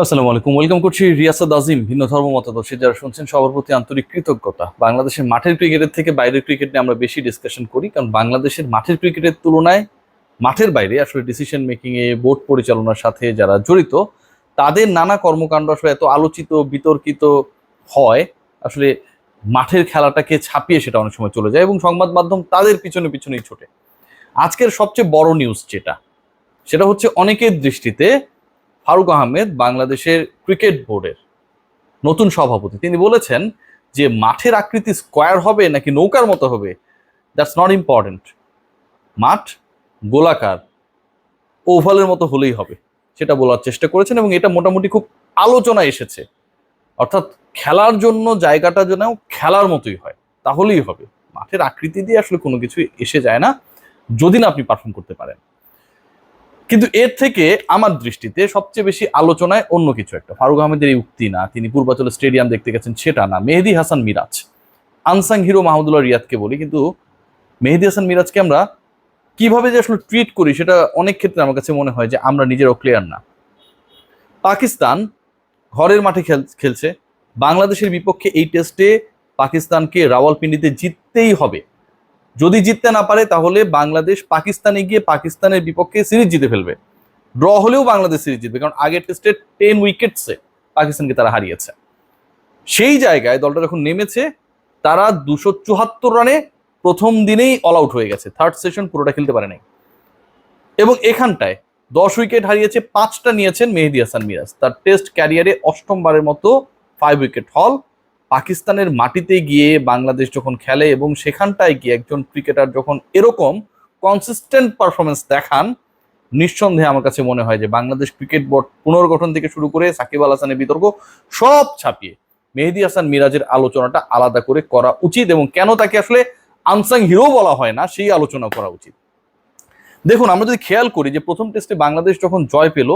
আসসালামু আলাইকুম। ওয়েলকাম করছি রিয়াসাদ আজিম, ভিন্ন ধর্ম মতাদর্শী, যারা শুনছেন সবার প্রতি আন্তরিক কৃতজ্ঞতা। বাংলাদেশের মাঠের ক্রিকেটের থেকে বাইরের ক্রিকেট নিয়ে আমরা বেশি ডিসকাশন করি, কারণ বাংলাদেশের মাঠের ক্রিকেটের তুলনায় মাঠের বাইরে আসলে ডিসিশন মেকিং এ বোর্ড পরিচালনার সাথে যারা জড়িত, তাদের নানা কর্মকাণ্ড আসলে এত আলোচিত, বিতর্কিত হয়, আসলে মাঠের খেলাটাকে ছাপিয়ে সেটা অনেক সময় চলে যায় এবং সংবাদ মাধ্যম তাদের পিছনে পিছনেই ছোটে। আজকের সবচেয়ে বড় নিউজ যেটা, সেটা হচ্ছে অনেকের দৃষ্টিতে ফারুক আহমেদ বাংলাদেশের ক্রিকেট বোর্ডের নতুন সভাপতি। তিনি বলেছেন যে মাঠের আকৃতি স্কোয়ার হবে নাকি নৌকার মতো হবে দ্যাটস নট ইম্পর্টেন্ট মাঠ গোলাকার, ওভালের মতো হলেই হবে, সেটা বলার চেষ্টা করেছেন এবং এটা মোটামুটি খুব আলোচনা এসেছে। অর্থাৎ খেলার জন্য জায়গাটা যেন খেলার মতোই হয়, তাহলেই হবে। মাঠের আকৃতি দিয়ে আসলে কোনো কিছু এসে যায় না, যদি না আপনি পারফর্ম করতে পারেন। কিন্তু এর থেকে আমার দৃষ্টিতে সবচেয়ে বেশি আলোচনায় অন্য কিছু একটা। ফারুক আহমেদের এই উক্তি না, তিনি পূর্বাচল স্টেডিয়াম দেখতে গেছেন সেটা না। মেহেদি হাসান মিরাজ। আনসাং হিরো মাহমুদুল্লাহ রিয়াদকে বলি, কিন্তু মেহেদি হাসান মিরাজকে আমরা কীভাবে যে আসলে ট্রিট করি সেটা অনেক ক্ষেত্রে আমার কাছে মনে হয় যে আমরা নিজেরাও ক্লিয়ার না। পাকিস্তান ঘরের মাঠে খেল, খেলছে। বাংলাদেশের বিপক্ষে এই টেস্টে পাকিস্তানকে রাওয়ালপিন্ডিতে জিততেই হবে। যদি জিততে না পারে, তাহলে বাংলাদেশ পাকিস্তানে গিয়ে পাকিস্তানের বিপক্ষে সিরিজ জিতে ফেলবে। ড্র হলেও বাংলাদেশ সিরিজ জিতবে, কারণ আগের টেস্টে টেন উইকেটসে পাকিস্তানকে তারা হারিয়েছে। সেই জায়গায় দলটা যখন নেমেছে, তারা দুশো চুয়াত্তর রানে প্রথম দিনেই অল আউট হয়ে গেছে। থার্ড সেশন পুরোটা খেলতে পারে নাই এবং এখানটায় দশ উইকেট হারিয়েছে, পাঁচটা নিয়েছেন মেহেদি হাসান মিরাজ। তার টেস্ট ক্যারিয়ারে অষ্টমবারের মতো ফাইভ উইকেট হল পাকিস্তানের মাটিতে গিয়ে বাংলাদেশ যখন খেলে এবং সেখানটায় গিয়ে একজন ক্রিকেটার যখন এরকম কনসিস্টেন্ট পারফরমেন্স দেখান, নিঃসন্দেহে আমার কাছে মনে হয় যে বাংলাদেশ ক্রিকেট বোর্ড পুনর্গঠন থেকে শুরু করে সাকিব আল হাসানের বিতর্ক সব ছাপিয়ে মেহেদি হাসান মিরাজের আলোচনাটা আলাদা করে করা উচিত এবং কেন তাকে আসলে আনসাং হিরো বলা হয় না, সেই আলোচনা করা উচিত। দেখুন, আমরা যদি খেয়াল করি যে প্রথম টেস্টে বাংলাদেশ যখন জয় পেল,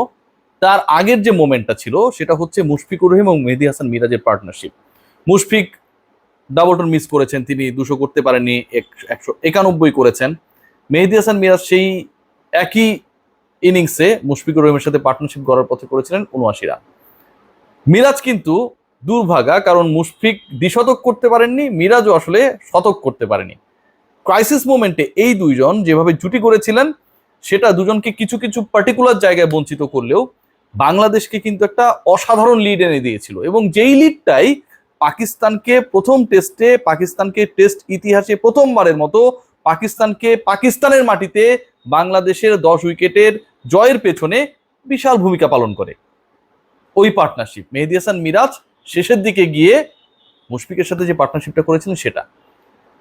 তার আগের যে মোমেন্টটা ছিল, সেটা হচ্ছে মুশফিকুর রহিম এবং মেহেদি হাসান মিরাজের পার্টনারশিপ মুশফিক ডাবলটন মিস করেছেন, তিনি দুশো করতে পারেননি, এক- একশো একানব্বই করেছেন। মেহেদি হাসান মিরাজ সেই একই ইনিংসে মুশফিকুর রহিমের সাথে পার্টনারশিপ গড়ার পথে করেছিলেন উনআশি রান মিরাজ কিন্তু দুর্ভাগা, কারণ মুশফিক দ্বিশতক করতে পারেননি, মিরাজও আসলে শতক করতে পারেনি। ক্রাইসিস মোমেন্টে এই দুইজন যেভাবে জুটি করেছিলেন, সেটা দুজনকে কিছু কিছু পার্টিকুলার জায়গায় বঞ্চিত করলেও বাংলাদেশকে কিন্তু একটা অসাধারণ লিড এনে দিয়েছিল। এবং যেই লিডটাই পাকিস্তানকে প্রথম টেস্টে, পাকিস্তানকে টেস্ট ইতিহাসে প্রথমবারের মতো পাকিস্তানকে পাকিস্তানের মাটিতে বাংলাদেশের দশ উইকেটের জয়ের পেছনে বিশাল ভূমিকা পালন করে। ওই পার্টনারশিপ মেহেদি হাসান মিরাজ শেষের দিকে গিয়ে মুশফিকের সাথে যে পার্টনারশিপটা করেছিলেন সেটা।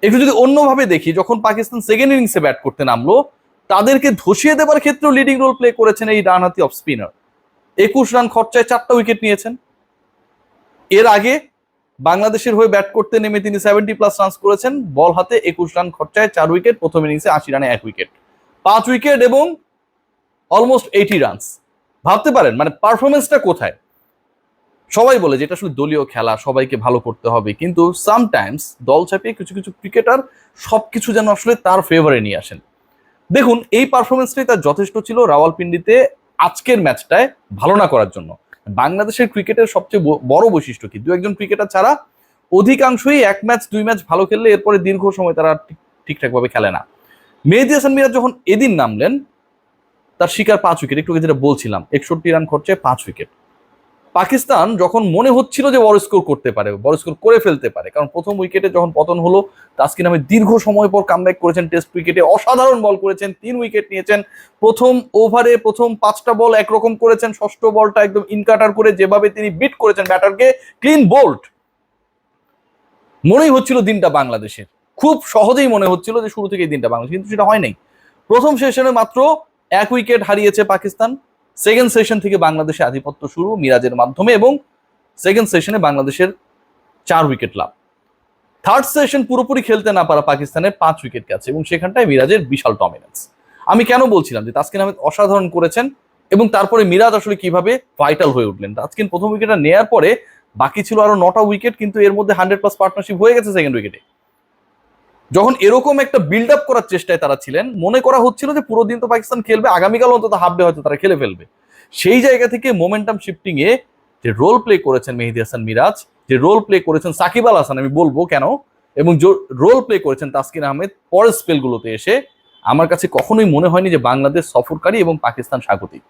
একটু যদি অন্যভাবে দেখি, যখন পাকিস্তান সেকেন্ড ইনিংসে ব্যাট করতে নামলো, তাদেরকে ধসিয়ে দেবার ক্ষেত্রেও লিডিং রোল প্লে করেছেন এই ডানহাতি অফ স্পিনার একুশ রান খরচায় চারটা উইকেট নিয়েছেন। এর আগে বাংলাদেশের হয়ে ব্যাট করতে নেমে তিনি সেভেন্টি প্লাস রান করেছেন। বল হাতে একুশ রান খরচায় চার উইকেট প্রথম ইনিংসে আশি রানে এক উইকেট পাঁচ উইকেট এবং অলমোস্ট এইটি রানস ভাবতে পারেন মানে পারফরমেন্সটা কোথায়? সবাই বলে যে এটা আসলে দলীয় খেলা, সবাইকে ভালো করতে হবে। কিন্তু সামটাইমস দল চাপিয়ে কিছু কিছু ক্রিকেটার সব কিছু যেন আসলে তার ফেভারে নিয়ে আসেন। দেখুন, এই পারফরমেন্সটাই তার যথেষ্ট ছিল রাওয়ালপিন্ডিতে আজকের ম্যাচটায় ভালো না করার জন্য। বাংলাদেশের ক্রিকেটের সবচেয়ে বড় বৈশিষ্ট্য কি? দু একজন ক্রিকেটার ছাড়া অধিকাংশই এক ম্যাচ, দুই ম্যাচ ভালো খেললে এরপরে দীর্ঘ সময় তারা ঠিকঠাক ঠিকঠাকভাবে খেলে না। মেহেদি হাসান মিরাজ যখন এদিন নামলেন, তার শিকার পাঁচ উইকেট। একটু যেটা বলছিলাম, একষট্টি রান খরচে পাঁচ উইকেট। পাকিস্তান যখন মনে হচ্ছিল যে বড় স্কোর করতে পারে, বড় স্কোর করে ফেলতে পারে, কারণ প্রথম উইকেটে যখন পতন হলো, তাসকিন আহমেদ দীর্ঘ সময় পর কামব্যাক করেছেন টেস্ট উইকেটে অসাধারণ বল করেছেন, তিন উইকেট নিয়েছেন, প্রথম ওভারে প্রথম পাঁচটা বল একরকম করেছেন, ষষ্ঠ বলটা একদম ইনকাটার করে যেভাবে তিনি বিট করেছেন ব্যাটারকে ক্লিন বোল্ট মনেই হচ্ছিল দিনটা বাংলাদেশের। খুব সহজেই মনে হচ্ছিল যে শুরু থেকে এই দিনটা বাংলাদেশ কিন্তু সেটা হয় নাই প্রথম সেশনে মাত্র এক উইকেট হারিয়েছে পাকিস্তান। সেকেন্ড সেশন থেকে বাংলাদেশে আধিপত্য শুরু মিরাজের মাধ্যমে এবং সেকেন্ড সেশনে বাংলাদেশের চার উইকেট লাভ। থার্ড সেশন পুরোপুরি খেলতে না পারা পাকিস্তানের পাঁচ উইকেট গেছে এবং সেখানটায় মিরাজের বিশাল ডমিনেন্স আমি কেন বলছিলাম যে তাসকিন আহমেদ অসাধারণ করেছেন এবং তারপরে মিরাজ আসলে কীভাবে ভাইটাল হয়ে উঠলেন? তাসকিন প্রথম উইকেটটা নেয়ার পরে বাকি ছিল আরও নটা উইকেট কিন্তু এর মধ্যে হান্ড্রেড প্লাস পার্টনারশিপ হয়ে গেছে সেকেন্ড উইকেটে যখন এরকম একটা বিল্ড আপ করার চেষ্টায় তারা ছিলেন, মনে করা হচ্ছিল যে পুরো দিন তো পাকিস্তান খেলবে, আগামীকাল অন্তত হাফ ডে হয়তো তারা খেলে ফেলবে। সেই জায়গা থেকে মোমেন্টাম শিফটিং এ যে রোল প্লে করেছেন মেহেদি হাসান মিরাজ, যে রোল প্লে করেছেন সাকিব আল হাসান, আমি বলব কেন? এবং রোল প্লে করেছেন তাসকিন আহমেদ, পরের স্পেলগুলোতে এসে আমার কাছে কখনোই মনে হয়নি যে বাংলাদেশ সফরকারী এবং পাকিস্তান স্বাগতিক।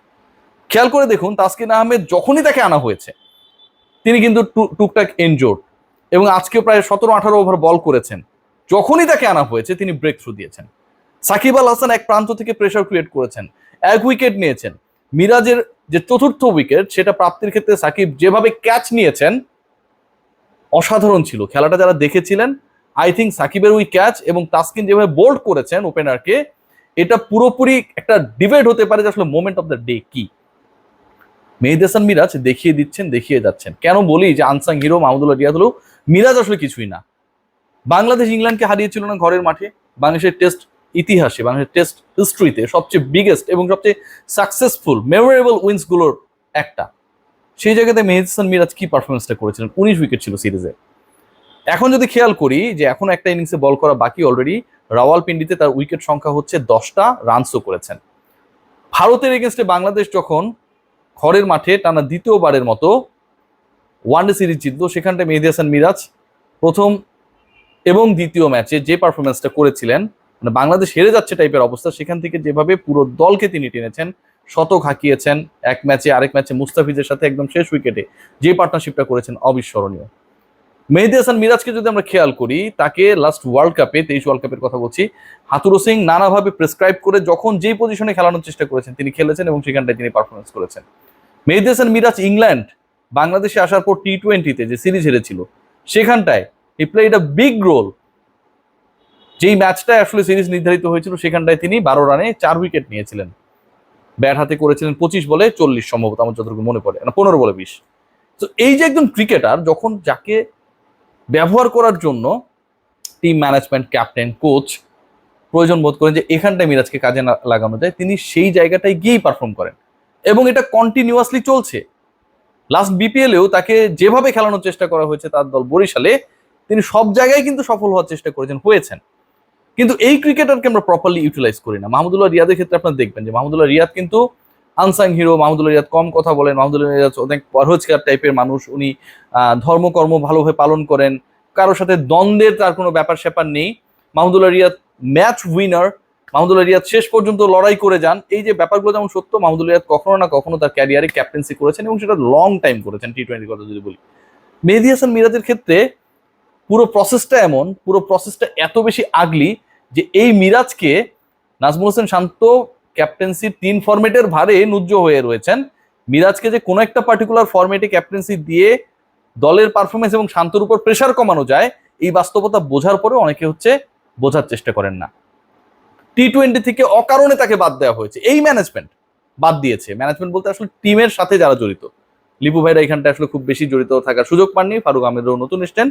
খেয়াল করে দেখুন, তাসকিন আহমেদ যখনই তাকে আনা হয়েছে, তিনি কিন্তু টুকটাক এনজোর এবং আজকে প্রায় সতেরো আঠারো ওভার বল করেছেন। যখনই তাকে আনা হয়েছে, তিনি ব্রেক থ্রু দিয়েছেন। সাকিব আল হাসান এক প্রান্ত থেকে প্রেশার ক্রিয়েট করেছেন, এক উইকেট নিয়েছেন। মিরাজের যে চতুর্থ উইকেট সেটা প্রাপ্তির ক্ষেত্রে সাকিব যেভাবে ক্যাচ নিয়েছেন, অসাধারণ ছিল। খেলাটা যারা দেখেছিলেন আই থিঙ্ক সাকিবের ওই ক্যাচ এবং তাসকিন যেভাবে বোল্ড করেছেন ওপেনারকে এটা পুরোপুরি একটা ডিবেট হতে পারে যে আসলে মোমেন্ট অফ দ্য ডে কি। মেহেদি মিরাজ দেখিয়ে দিচ্ছেন, দেখিয়ে যাচ্ছেন। কেন বলি যে আনসাং হিরো মাহমুদুল্লাহ রিয়াদ হলেও মিরাজ আসলে কিছুই না। বাংলাদেশ ইংল্যান্ডকে হারিয়েছিল না ঘরের মাঠে, বাংলাদেশের টেস্ট ইতিহাসে, বাংলাদেশের টেস্ট হিস্ট্রিতে সবচেয়ে বিগেস্ট এবং সবচেয়ে সাকসেসফুল মেমোরেবল উইন্সগুলোর একটা। সেই জায়গাতে মেহেদি হাসান মিরাজ কি পারফরমেন্সটা করেছিলেন? উনিশ উইকেট ছিল সিরিজে। এখন যদি খেয়াল করি যে এখন একটা ইনিংসে বল করা বাকি অলরেডি রাওয়ালপিন্ডিতে তার উইকেট সংখ্যা হচ্ছে দশটা রানসও করেছেন। ভারতের এগেনস্টে বাংলাদেশ যখন ঘরের মাঠে টানা দ্বিতীয়বারের মতো ওয়ানডে সিরিজ জিতলো, সেখানটায় মেহেদি হাসান মিরাজ প্রথম এবং দ্বিতীয় ম্যাচে যে পারফরমেন্সটা করেছিলেন মানে বাংলাদেশ হেরে যাচ্ছে টাইপের অবস্থা, সেখান থেকে যেভাবে পুরো দলকে তিনি টেনেছেন, শতক হাঁকিয়েছেন, এক ম্যাচে আরেক ম্যাচে মুস্তাফিজের সাথে একদম শেষ উইকেটে যে পার্টনারশিপটা করেছেন অবিস্মরণীয়। মেহেদি হাসান মিরাজকে যদি আমরা খেয়াল করি, তাকে লাস্ট ওয়ার্ল্ড কাপে তেইশ ওয়ার্ল্ড কাপের কথা বলছি, হাতুরো সিং নানাভাবে প্রেসক্রাইব করে যখন যেই পজিশনে খেলানোর চেষ্টা করেছেন, তিনি খেলেছেন এবং সেখানটায় তিনি পারফরমেন্স করেছেন। মেহেদি হাসান মিরাজ ইংল্যান্ড, বাংলাদেশে আসার পর টি টোয়েন্টিতে যে সিরিজ হেরেছিল, সেখানটায় he played a big role যেই ম্যাচটা আসলে সিরিজ নির্ধারিত হয়েছিল, সেখানটায় তিনি বারো রানে চার উইকেট নিয়েছিলেন। ব্যাট হাতে করেছিলেন পঁচিশ বলে চল্লিশ সম্ভবত, আমার যতটুকু মনে পড়ে। না পনেরো বলে বিশ। তো এই যে একজন ক্রিকেটার যখন যাকে ব্যবহার করার জন্য টিম ম্যানেজমেন্ট ক্যাপ্টেন কোচ প্রয়োজন বোধ করেন যে এখানটায় মিরাজকে কাজে লাগানো যায়, তিনি সেই জায়গাটায় গিয়েই পারফর্ম করেন। এবং এটা কন্টিনিউয়াসলি চলছে। লাস্ট বিপিএলেও তাকে যেভাবে খেলানোর চেষ্টা করা হয়েছে তার দল বরিশালে তিনি সব জায়গায় কিন্তু সফল হওয়ার চেষ্টা করেছেন, হয়েছেন। কিন্তু এই ক্রিকেটারকে আমরা প্রপারলি ইউটিলাইজ করি না। মাহমুদুল্লাহ রিয়াদের ক্ষেত্রে আপনারা দেখবেন যে মাহমুদুল্লাহ রিয়াদ কিন্তু আনসাং হিরো মাহমুদুল্লাহ রিয়াদ কম কথা বলেন, মাহমুদুল্লাহ রিয়াদ অনেক পরহজগার টাইপের মানুষ, উনি ধর্মকর্ম ভালোভাবে পালন করেন। কারোর সাথে দ্বন্দ্বের তার কোনো ব্যাপার স্যাপার নেই। মাহমুদুল্লাহ রিয়াদ ম্যাচ উইনার মাহমুদুল্লাহ রিয়াদ শেষ পর্যন্ত লড়াই করে যান। এই যে ব্যাপারগুলো যেমন সত্য, মাহমুদুল্লাহ রিয়াদ কখনো না কখনো তার ক্যারিয়ারে ক্যাপ্টেন্সি করেছেন এবং সেটা লং টাইম করেছেন টি টোয়েন্টি কথা যদি বলি। মেহেদি হাসান মিরাজের ক্ষেত্রে পুরো প্রসেসটা এমন, পুরো প্রসেসটা এত বেশি আগলি যে এই মিরাজকে নাজমুল হোসেন শান্ত ক্যাপ্টেন্সির তিন ফরম্যাটের ভারে নুজ্জ হয়ে রয়েছেন। মিরাজকে যে কোনো একটা পার্টিকুলার ফরম্যাটে ক্যাপ্টেন্সি দিয়ে দলের পারফরমেন্স এবং শান্তর উপর প্রেশার কমানো যায়, এই বাস্তবতা বোঝার পরে অনেকে হচ্ছে বোঝার চেষ্টা করেন না। টি টোয়েন্টি থেকে অকারণে তাকে বাদ দেওয়া হয়েছে। এই ম্যানেজমেন্ট বাদ দিয়েছে। ম্যানেজমেন্ট বলতে আসলে টিমের সাথে যারা জড়িত। লিপু ভাইরা এখানটা আসলে খুব বেশি জড়িত থাকার সুযোগ পাননি। ফারুক আহমেদও নতুন এসছেন।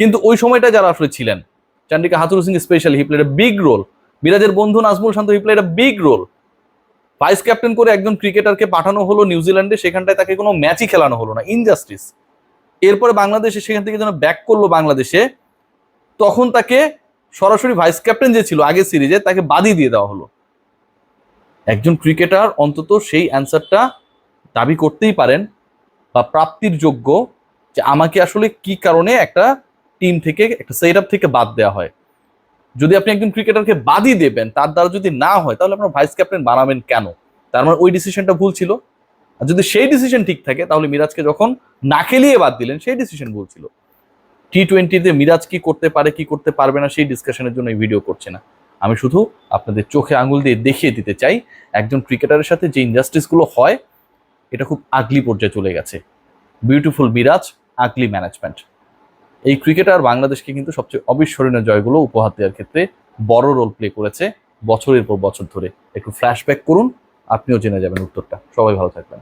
কিন্তু ওই সময়টা যারা আসলে ছিলেন, Chandika Hathuru Singh special he played a big role মিরাজের বন্ধু Najmul Shanto he played a big role vice captain করে একজন ক্রিকেটারকে পাঠানো হলো নিউজিল্যান্ডে সেখানটায় তাকে কোনো ম্যাচই খেলানো হলো না ইনজাস্টিস এরপরে বাংলাদেশে সেখান থেকে যেন ব্যাক করল বাংলাদেশে, তখন তাকে সরাসরি ভাইস ক্যাপ্টেন যে ছিল আগের সিরিজে তাকে বাদই দিয়ে দেওয়া হলো। একজন ক্রিকেটার অন্তত সেই অ্যান্সারটা দাবি করতেই পারেন বা প্রাপ্তির যোগ্য যে আমাকে আসলে কি কারণে একটা টিম থেকে একটা সেট থেকে বাদ দেওয়া হয়। যদি আপনি একজন ক্রিকেটারকে বাদই দেবেন, তার দ্বারা যদি না হয়, তাহলে আপনার ভাইস ক্যাপ্টেন বানাবেন কেন? তার মানে ওই ডিসিশনটা ভুল ছিল। আর যদি সেই ডিসিশন ঠিক থাকে, তাহলে মিরাজকে যখন না খেলিয়ে বাদ দিলেন, সেই ডিসিশন ভুল ছিল। টি টোয়েন্টিতে মিরাজ কি করতে পারে, কি করতে পারবে না, সেই ডিসকাশনের জন্য এই ভিডিও করছে না। আমি শুধু আপনাদের চোখে আঙুল দিয়ে দেখিয়ে দিতে চাই, একজন ক্রিকেটারের সাথে যে ইনজাস্টিসগুলো হয়, এটা খুব আগলি পর্যায়ে চলে গেছে। বিউটিফুল মিরাজ আগলি ম্যানেজমেন্ট এই ক্রিকেটার বাংলাদেশকে কিন্তু সবচেয়ে অবিস্মরণীয় জয়গুলো উপহার দেওয়ার ক্ষেত্রে বড় রোল প্লে করেছে বছরের পর বছর ধরে। একটু ফ্ল্যাশব্যাক করুন, আপনিও জেনে যাবেন উত্তরটা। সবাই ভালো থাকবেন।